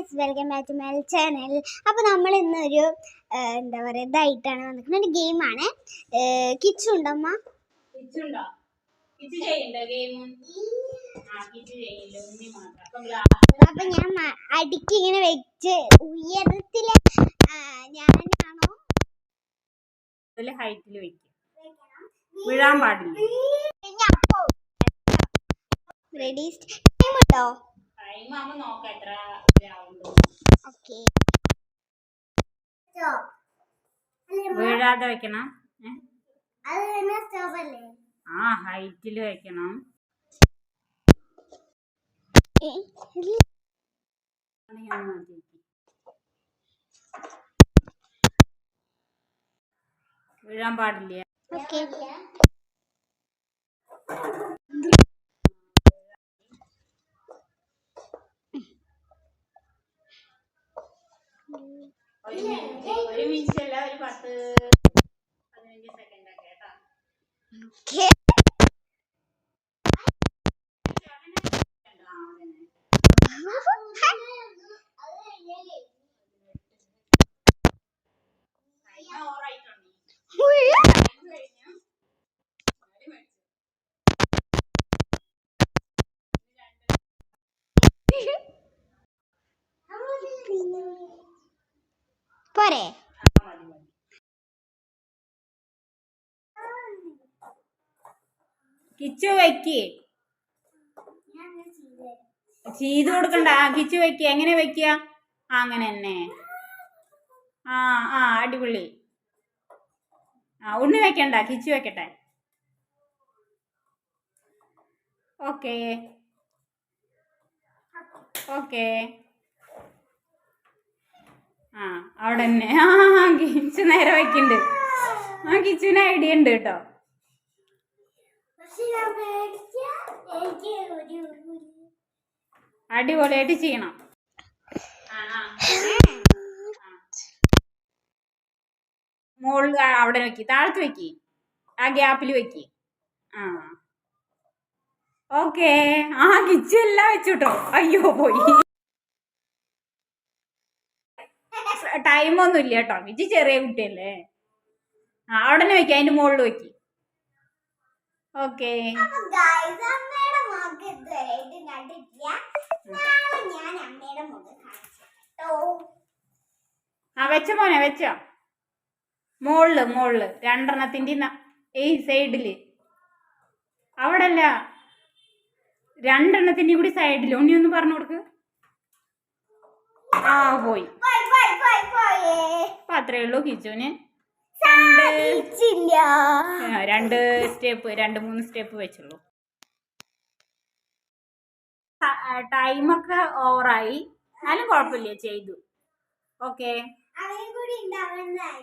Guys welcome back to my channel. അപ്പോൾ നമ്മൾ ഇന്നൊരു ഒരു എന്താ പറയുക ഇതായിട്ടാണ് വന്നിരിക്കുന്നത്. ഒരു ഗെയിമാണ്. കിച്ചു ഉണ്ടമ്മ അപ്പൊ ഞാൻ അടിക്ക് ഇങ്ങനെ വെച്ച് ഉയരത്തിൽ ആ, ഞാനാണോ? ഹൈറ്റിൽ വെക്കും. വീഴാൻ പാടില്ല. റെഡി ടൈം ഉണ്ടോ? ടൈം ആവുമ്പോ നോക്കാം എത്ര ആവുണ്ടോ ഓക്കെ വീഴാതെ വെക്കണം. ആ ഹൈറ്റിൽ വെക്കണം. വീഴാൻ പാടില്ല. ഒരു മിനിറ്റ് ഒരു മിനിറ്റ് അല്ല ഒരു പത്ത് പതിനഞ്ച് സെക്കൻഡ് ഒക്കെ കേട്ടോ ഓക്കെ ആ, അതന്നെ. Time over ആയിട്ടുണ്ട്. Time കഴിഞ്ഞു. ഒരു മിനിറ്റ്. പോരെ. കിച്ചു വെക്ക് ചെയ്ത് കൊടുക്കണ്ട. കിച്ചു വെക്ക് എങ്ങനെ വെക്കുക അങ്ങനെ തന്നെ. ആ ആ അടിപൊളി. ആ ഉണ്ണി വെക്കണ്ട കിച്ചു വെക്കട്ടെ ഓക്കേ. ഓക്കേ ആ അവിടെ തന്നെ ആ കിച്ചു നേരെ വെക്കുന്നുണ്ട് ആ കിച്ചുവിന് ഐഡിയ ഉണ്ട് കേട്ടോ. അടിപൊളിയായിട്ട് ചെയ്യണം. മുകളിൽ അവിടെ വെക്കി. താഴത്ത് വെക്കി. ആ ഗ്യാപ്പിൽ വെക്കി. ആ. ഓക്കേ. ആ കിച്ചു വെച്ചു വെച്ചുട്ടോ അയ്യോ പോയി. ടൈമൊന്നും ഇല്ല കേട്ടോ വിജി ചെറിയ കുട്ടിയല്ലേ? ആ അവിടെ തന്നെ വെക്കി അതിന്റെ മുകളിൽ വെക്കി. ഓക്കേ ആ വെച്ച മോനെ വെച്ചോ. മുകളിൽ മുകളിൽ രണ്ടെണ്ണത്തിന്റെ ഈ സൈഡിൽ അവിടെ അല്ല രണ്ടെണ്ണത്തിന്റെ കൂടി സൈഡിൽ ഉണ്ണി ഒന്ന് പറഞ്ഞു കൊടുക്ക്. ആ പോയി. അപ്പൊ അത്രേ ഉള്ളൂ കിച്ചുവിന്. രണ്ട് സ്റ്റെപ്പ് രണ്ട് മൂന്ന് സ്റ്റെപ്പ് വെച്ചുള്ളൂ. ടൈമൊക്കെ ഓവറായി എന്നാലും കുഴപ്പമില്ല ചെയ്തു. ഓക്കെ കൂടി ഉണ്ടാവുന്നതായി